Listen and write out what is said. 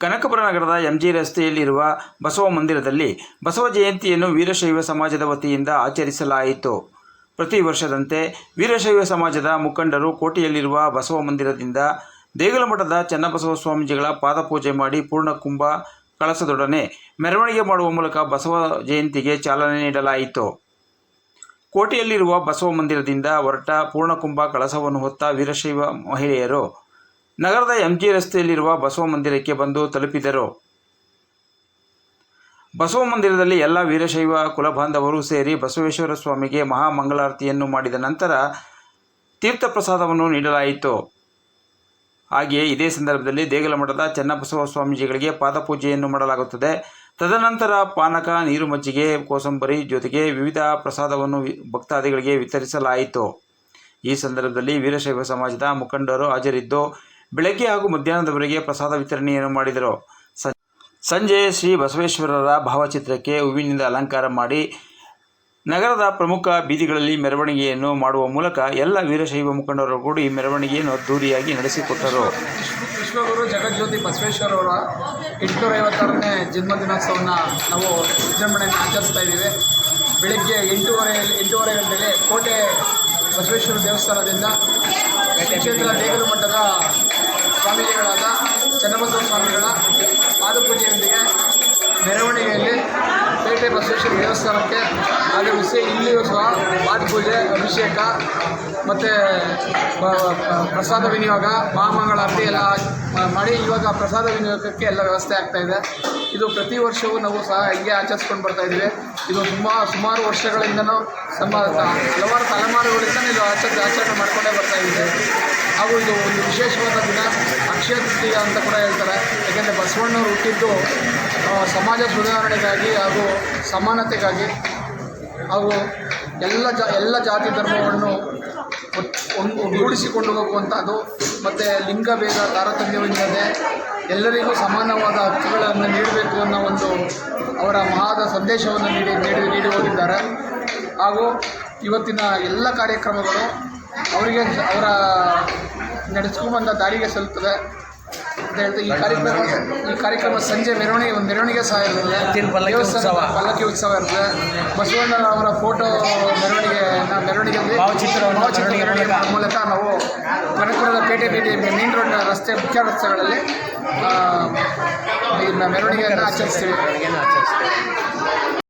ಕನಕಪುರ ನಗರದ ಎಂಜಿ ರಸ್ತೆಯಲ್ಲಿರುವ ಬಸವ ಮಂದಿರದಲ್ಲಿ ಬಸವ ಜಯಂತಿಯನ್ನು ವೀರಶೈವ ಸಮಾಜದ ವತಿಯಿಂದ ಆಚರಿಸಲಾಯಿತು. ಪ್ರತಿ ವರ್ಷದಂತೆ ವೀರಶೈವ ಸಮಾಜದ ಮುಖಂಡರು ಕೋಟೆಯಲ್ಲಿರುವ ಬಸವ ಮಂದಿರದಿಂದ ದೇಗುಲಮಠದ ಚನ್ನಬಸವ ಸ್ವಾಮೀಜಿಗಳ ಪಾದಪೂಜೆ ಮಾಡಿ ಪೂರ್ಣಕುಂಭ ಕಳಸದೊಡನೆ ಮೆರವಣಿಗೆ ಮಾಡುವ ಮೂಲಕ ಬಸವ ಜಯಂತಿಗೆ ಚಾಲನೆ ನೀಡಲಾಯಿತು. ಕೋಟೆಯಲ್ಲಿರುವ ಬಸವ ಮಂದಿರದಿಂದ ಹೊರಟ ಪೂರ್ಣಕುಂಭ ಕಳಸವನ್ನು ಹೊತ್ತ ವೀರಶೈವ ಮಹಿಳೆಯರು ನಗರದ ಎಂಜಿ ರಸ್ತೆಯಲ್ಲಿರುವ ಬಸವ ಮಂದಿರಕ್ಕೆ ಬಂದು ತಲುಪಿದರು. ಬಸವ ಮಂದಿರದಲ್ಲಿ ಎಲ್ಲ ವೀರಶೈವ ಕುಲಬಾಂಧವರು ಸೇರಿ ಬಸವೇಶ್ವರ ಸ್ವಾಮಿಗೆ ಮಹಾಮಂಗಳಾರತಿಯನ್ನು ಮಾಡಿದ ನಂತರ ತೀರ್ಥಪ್ರಸಾದವನ್ನು ನೀಡಲಾಯಿತು. ಹಾಗೆಯೇ ಇದೇ ಸಂದರ್ಭದಲ್ಲಿ ದೇಗಲಮಠದ ಚೆನ್ನಬಸವ ಸ್ವಾಮೀಜಿಗಳಿಗೆ ಪಾದಪೂಜೆಯನ್ನು ಮಾಡಲಾಗುತ್ತದೆ. ತದನಂತರ ಪಾನಕ ನೀರು ಮಜ್ಜಿಗೆ ಕೋಸಂಬರಿ ಜೊತೆಗೆ ವಿವಿಧ ಪ್ರಸಾದವನ್ನು ಭಕ್ತಾದಿಗಳಿಗೆ ವಿತರಿಸಲಾಯಿತು. ಈ ಸಂದರ್ಭದಲ್ಲಿ ವೀರಶೈವ ಸಮಾಜದ ಮುಖಂಡರು ಹಾಜರಿದ್ದು, ಬೆಳಗ್ಗೆ ಹಾಗೂ ಮಧ್ಯಾಹ್ನದವರೆಗೆ ಪ್ರಸಾದ ವಿತರಣೆಯನ್ನು ಮಾಡಿದರು. ಸಂಜೆ ಶ್ರೀ ಬಸವೇಶ್ವರರ ಭಾವಚಿತ್ರಕ್ಕೆ ಹೂವಿನಿಂದ ಅಲಂಕಾರ ಮಾಡಿ ನಗರದ ಪ್ರಮುಖ ಬೀದಿಗಳಲ್ಲಿ ಮೆರವಣಿಗೆಯನ್ನು ಮಾಡುವ ಮೂಲಕ ಎಲ್ಲ ವೀರಶೈವ ಮುಖಂಡರು ಈ ಮೆರವಣಿಗೆಯನ್ನು ಅದ್ದೂರಿಯಾಗಿ ನಡೆಸಿಕೊಟ್ಟರು. ವಿಶ್ವಗುರು ಜಗಜ್ಯೋತಿ ಬಸವೇಶ್ವರವರ ಎಂಟುನೂರ ಐವತ್ತಾರನೇ ಜನ್ಮದಿನೋತ್ಸವವನ್ನು ನಾವು ವಿಜೃಂಭಣೆಯನ್ನು ಆಚರಿಸ್ತಾ ಇದ್ದೀವಿ. ಬೆಳಗ್ಗೆ ಎಂಟೂವರೆ ಎಂಟೂವರೆ ಗಂಟೆಗೆ ಕೋಟೆ ಬಸವೇಶ್ವರ ದೇವಸ್ಥಾನದಿಂದ ಕ್ಷೇತ್ರ ದೇಗಲು ಮಠದ ಸ್ವಾಮೀಜಿಗಳಾದ ಚನ್ನಬಸವ ಸ್ವಾಮಿಗಳ ಪಾದಪೂಜೆಯೊಂದಿಗೆ ಮೆರವಣಿಗೆಯಲ್ಲಿ ಪೇಟೆ ಬಸವೇಶ್ವರ ದೇವಸ್ಥಾನಕ್ಕೆ, ಆಗಮಿಸಿ ಇಲ್ಲಿಯೂ ಸಹ ಪಾದಪೂಜೆ ಅಭಿಷೇಕ, ಮತ್ತು ಪ್ರಸಾದ ವಿನಿಯೋಗ ಮಹಾಮಂಗಳಾರತಿ ಎಲ್ಲ ಮಾಡಿ ಇವಾಗ ಪ್ರಸಾದ ವಿನಿಯೋಗಕ್ಕೆ ಎಲ್ಲ ವ್ಯವಸ್ಥೆ ಆಗ್ತಾ ಇದೆ. ಇದು ಪ್ರತಿ ವರ್ಷವೂ ನಾವು ಸಹ ಹೀಗೆ ಆಚರಿಸ್ಕೊಂಡು ಬರ್ತಾ ಇದ್ದೀವಿ. ಇದು ತುಂಬ ಸುಮಾರು ವರ್ಷಗಳಿಂದನೂ ನಮ್ಮ ಹಲವಾರು ತಲೆಮಾರುಗಳಿಂದ ಇದು ಆಚರಣೆ ಆಚರಣೆ ಮಾಡ್ಕೊಂಡೇ ಬರ್ತಾ ಇದ್ದೀವಿ. ಹಾಗೂ ಇದು ಒಂದು ವಿಶೇಷವಾದ ದಿನ. ತೃತೀಯ ಅಂತ ಕೂಡ ಹೇಳ್ತಾರೆ. ಯಾಕೆಂದರೆ ಬಸವಣ್ಣವ್ರು ಹುಟ್ಟಿದ್ದು ಸಮಾಜ ಸುಧಾರಣೆಗಾಗಿ ಹಾಗೂ ಸಮಾನತೆಗಾಗಿ ಹಾಗೂ ಎಲ್ಲ ಜಾ, ಎಲ್ಲ ಜಾತಿ ಧರ್ಮವನ್ನು ಒಗ್ಗೂಡಿಸಿಕೊಂಡು ಹೋಗುವಂಥದ್ದು ಮತ್ತು ಲಿಂಗಭೇದ ತಾರತಮ್ಯವಿಲ್ಲದೆ ಎಲ್ಲರಿಗೂ ಸಮಾನವಾದ ಹಕ್ಕುಗಳನ್ನು ನೀಡಬೇಕು ಅನ್ನೋ ಒಂದು ಅವರ ಮಹಾದ ಸಂದೇಶವನ್ನು ನೀಡಿ ನೀಡಿ ನೀಡಿ ಹೋಗಿದ್ದಾರೆ. ಹಾಗೂ ಇವತ್ತಿನ ಎಲ್ಲ ಕಾರ್ಯಕ್ರಮಗಳು ಅವರಿಗೆ ಅವರ ನಡೆಸ್ಕೊಂಬಂದ ದಾರಿಗೆ ಸಲ್ಲುತ್ತದೆ. ಅಂತ ಹೇಳ್ತಾ ಈ ಕಾರ್ಯಕ್ರಮ ಈ ಕಾರ್ಯಕ್ರಮ ಸಂಜೆ ಮೆರವಣಿಗೆ ಒಂದು ಮೆರವಣಿಗೆ ಸಹ ಇರ್ತದೆ. ಉತ್ಸವ. ಪಲ್ಲಕ್ಕಿ ಉತ್ಸವ ಇರ್ತದೆ. ಬಸವಣ್ಣನವರ ಫೋಟೋ ಮೆರವಣಿಗೆ ಭಾವಚಿತ್ರ ಮೆರವಣಿಗೆ ಮೂಲಕ. ನಾವು ಕನಕಪುರದ ಪೇಟೆ ಬೀದಿ ಮೇನ್ ರೋಡ್ ರಸ್ತೆ ಮುಖ್ಯ ರಸ್ತೆಗಳಲ್ಲಿ ಇದನ್ನ ಈ ಮೆರವಣಿಗೆಯನ್ನು ಆಚರಿಸ್ತೀವಿ. ಆಚರಿಸ್ತೀವಿ.